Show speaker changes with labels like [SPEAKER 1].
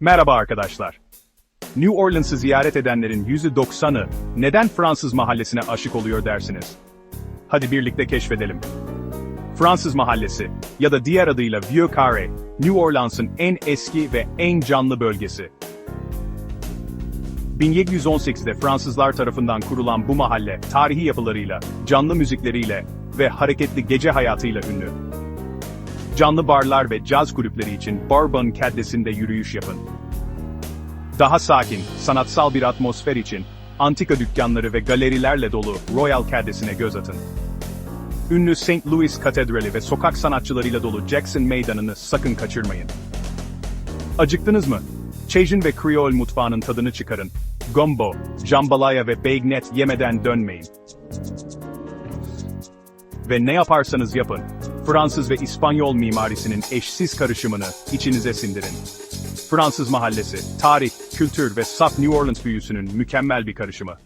[SPEAKER 1] Merhaba arkadaşlar. New Orleans'ı ziyaret edenlerin %90'ı neden Fransız mahallesine aşık oluyor dersiniz? Hadi birlikte keşfedelim. Fransız Mahallesi ya da diğer adıyla Vieux Carré, New Orleans'ın en eski ve en canlı bölgesi. 1718'de Fransızlar tarafından kurulan bu mahalle, tarihi yapılarıyla, canlı müzikleriyle ve hareketli gece hayatıyla ünlü. Canlı barlar ve caz kulüpleri için Bourbon Caddesi'nde yürüyüş yapın. Daha sakin, sanatsal bir atmosfer için, antika dükkanları ve galerilerle dolu Royal Caddesi'ne göz atın. Ünlü St. Louis Katedrali ve sokak sanatçılarıyla dolu Jackson Meydanı'nı sakın kaçırmayın. Acıktınız mı? Cajun ve Creole mutfağının tadını çıkarın. Gumbo, jambalaya ve bagnet yemeden dönmeyin. Ve ne yaparsanız yapın, Fransız ve İspanyol mimarisinin eşsiz karışımını içinize sindirin. Fransız mahallesi, tarih, kültür ve saf New Orleans büyüsünün mükemmel bir karışımı.